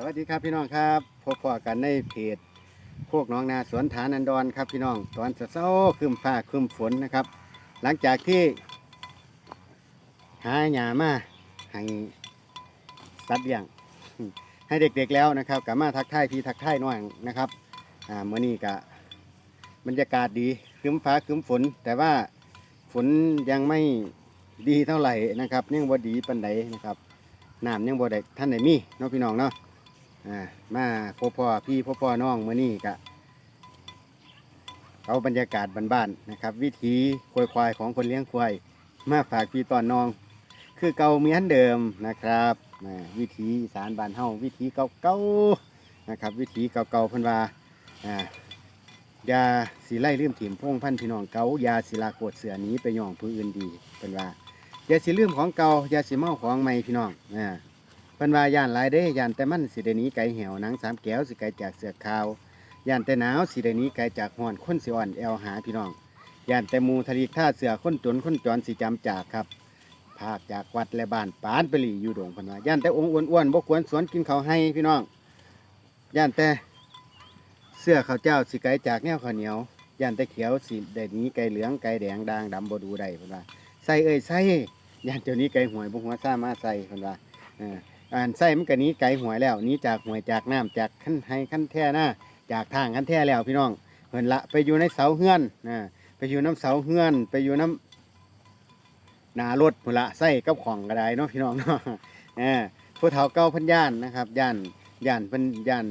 สวัสดีครับพี่น้องครับพบปะกันในเพจพวกน้องนาสวนฐานันดรครับพี่น้อง ตอนเช้าคืมฟ้าคืมฝนนะครับ หลังจากที่ หาหยามาให้สัตว์เลี้ยง ให้เด็กๆแล้วนะครับกลับมาทักทายพี่ทักทายน้องนะครับอ่าเมื่อนี้กะบรรยากาศดีคืมฟ้าคืมฝน แต่ว่าฝนยังไม่ดีเท่าไหร่นะครับยังบ่ดีปันใดนะครับน้ำยังบ่ได้ท่านได้มีเนาะพี่น้องเนาะ อ่ามาพ่อพ่อพี่พ่อพ่อน้องมื้อนี้ก็เอาบรรยากาศบ้านๆนะครับ วิถีควายควายของคนเลี้ยงควายมาฝากพี่ตอนน้อง คือเก่าเหมือนเดิมนะครับวิถีสารบานเฮาวิถีเก่าๆนะครับ วิถีเก่าๆเพิ่นว่าอ่ายาสีไล่ลืมถิ่มพงพันพี่น้องเก่ายาศิลาโกดเสือนี้ไปย่องผู้อื่นดีเพิ่นว่าอย่าสิลืมของเก่าอย่าสิเมาของใหม่พี่น้องอ่า เพิ่นว่าย่านหลายเด้ย่านแต่มันสิได้หนีไก่เหี่ยวหนังสามแก้วสิไก่จากเสือกขาวย่านแต่หนาวสิได้หนีไก่จากห้อนคนสิอ่อนแอวหาพี่น้องย่านแต่หมูทะลีท่าเสือคนจนคนจรสิจำจากครับภาคจากวัดและบ้านปานไปหลีอยู่ดงพิ่นว่าย่านแต่องค์อ้วนๆบ่ควรสวนกินเขาให้พี่น้องย่านแต่เสื้อข้าวเจ้าสิไก่จากแนวข้าวเหนียวย่านแต่เขียวสิได้นี้ไก่เหลืองไก่แดงด่างดำบดูได้พิ่นว่าใส่เอ้ยใส่ย่านเจ้านี้ไก่หวยบุหัวซ่ามาใส่คนว่า อ่านใส่มันก็หนี้ไก่หวยแล้วนี้จากหวยจากน้ำจากขั้นให้ขั้นแท่หน้าจากทางขั้นแท่แล้วพี่น้องเพิ่นละไปอยู่ในเสาเฮือนนะไปอยู่น้ำเสาเฮือน ไปอยู่น้ำหนารถพุ่นละใส่กับของก็ได้เนาะพี่น้องเนาะเออผู้เฒ่าเก่าพันย่านนะครับย่านย่านเพิ่นย่าน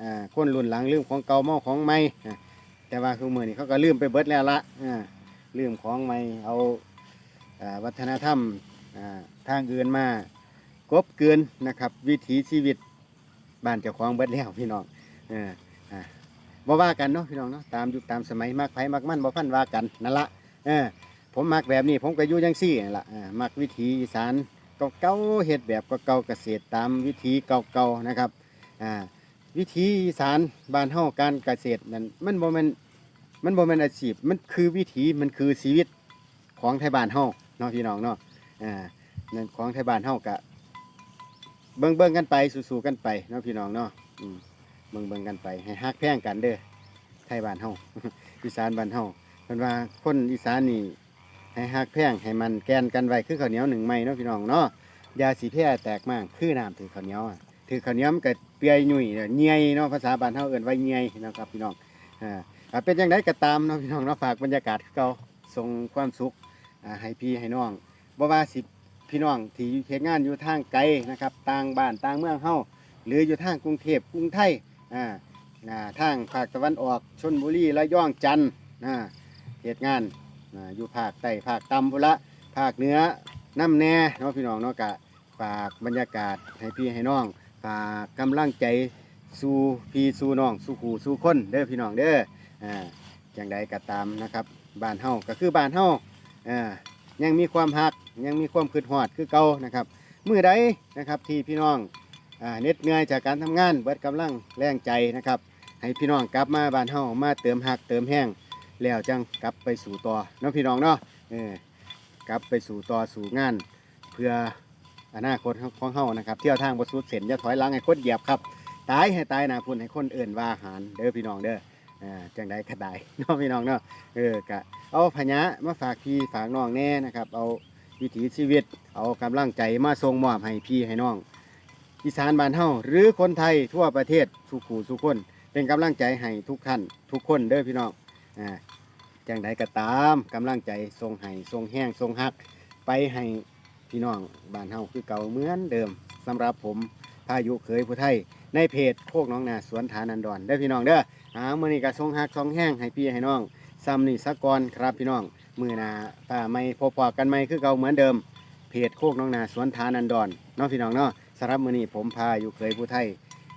อ่าคนรุ่นหลังลืมของเก่าเมาของใหม่แต่ว่าคือมือนี้เขาก็ลืมไปเบิดแล้วละอ่าลืมของใหม่เอาอ่าวัฒนธรรมอ่าทางอื่นมา กบเกินนะครับ วิถีชีวิตบ้านเจ้าของเบิดแล้วพี่น้องเอออ่าบ่ว่ากันเนาะพี่น้องเนาะตามยุคตามสมัยมักไผมักมันบ่พันว่ากันนั่นละเออผมมักแบบนี้ผมก็อยู่จังซี่นั่นละอ่ามักวิถีอีสานเก่าๆเฮ็ดแบบเก่าเกษตรตามวิถีเก่าๆนะครับอ่าวิถีอีสานบ้านเฮาการเกษตรนั้นมันบ่แม่นมันบ่แม่นอาชีพมันคือวิถีมันคือชีวิตของไทยบ้านเฮาเนาะพี่น้องเนาะอ่านั่นของไทยบ้านเฮากะ เบิ่งเบิ่งกันไปสู้ๆกันไปเนาะพี่น้องเนาะอืมเบิ่งเบิ่งกันไป ให้ฮักแพงกันเด้อไทยบ้านเฮา อีสานบ้านเฮาเพิ่นว่าคนอีสานนี่ให้ฮักแพงให้มันแกนกันไว้คือข้าวเหนียวหนึ่งไม้เนาะพี่น้องเนาะยาสีแพร่แตกมากคือน้ำถือข้าวเหนียวอะถือข้าวเหนียวมันก็เปียยุ่ยเนียยเนาะภาษาบ้านเฮาเอิ้นว่าเนียยนะครับพี่น้องอ่าอ่าเป็นจังไดก็ตามเนาะพี่น้องเนาะฝากบรรยากาศคือเก่าส่งความสุขอ่าให้พี่ให้น้องบ่ว่าสิ พี่น้องที่เฮ็ดงานอยู่ทางไกลนะครับต่างบ้านต่างเมืองเฮาหรืออยู่ทางกรุงเทพกรุงไทยอ่าอ่าทางภาคตะวันออกชลบุรีระยองจันทร์อ่าเฮ็ดงานอ่าอยู่ภาคใต้ภาคตำพุละภาคเหนือน้ำแน่เนาะพี่น้องเนาะกะฝากบรรยากาศให้พี่ให้น้องฝากกำลังใจสู่พี่สู่น้องสู่ขู่สู่คนเด้อพี่น้องเด้ออ่าจังใดก็ตามนะครับบ้านเฮาก็คือบ้านเฮาอ่ายังมีความหัก ยังมีความคืดหอดคือเก่านะครับมือใดนะครับที่พี่น้องอเน็ดเหนื่อยจากการทำงานเบิดกำลังแรงใจนะครับ ให้พี่น้องกลับมาบ้านเฮามาเติมหักเติมแห้งแล้วจังกลับไปสู่ต่อเนาะพี่น้องเนาะเออกลับไปสู่ต่อสู่งาน เพื่ออนาคตของเฮานะครับ เที่ยวทางบสุดเส้นอย่าถอยหลังให้คนเหยียบครับตายให้ตายนาพุ่นให้คนเอื่นว่าหารเด้อพี่น้องเด้อจังใดก็ได้เนาะพี่น้องเนาะเออกะเอาพญะมาฝากพี่ฝากน้องแน่นะครับ เอา วิถีชีวิต เอากำลังใจมาส่งมอบให้พี่ให้น้องอีสานบ้านเฮาหรือคนไทยทั่วประเทศสุขูสุคน เป็นกำลังใจให้ทุกท่านทุกคนเด้อพี่น้องอ่าจังใดก็ตามกำลังใจทรงให้ทรงแห้งทรงฮัก ไปให้พี่น้องบ้านเฮาคือเก่าเหมือนเดิมสำหรับผมพายุเคยผู้ไทย ในเพจโคกน้องนาสวนฐานันดอนเด้อพี่น้องเด้อหามื้อนี้ก็ทรงฮักทรงแห้งให้พี่ให้น้อง ซ้ำนี่สักก่อนครับพี่น้อง มือหนาตาไม่พบปะกันไม่คือเก่าเหมือนเดิม เพจโคกน้องนาสวนทานันดอนเน้องพี่น้องเนาะสำหรับมือนี้ผมพาอยู่เคยผู้ไทย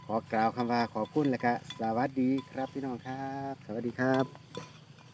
ขอกล่าวคำว่าขอบคุณและก็สวัสดีครับพี่น้องครับ สวัสดีครับ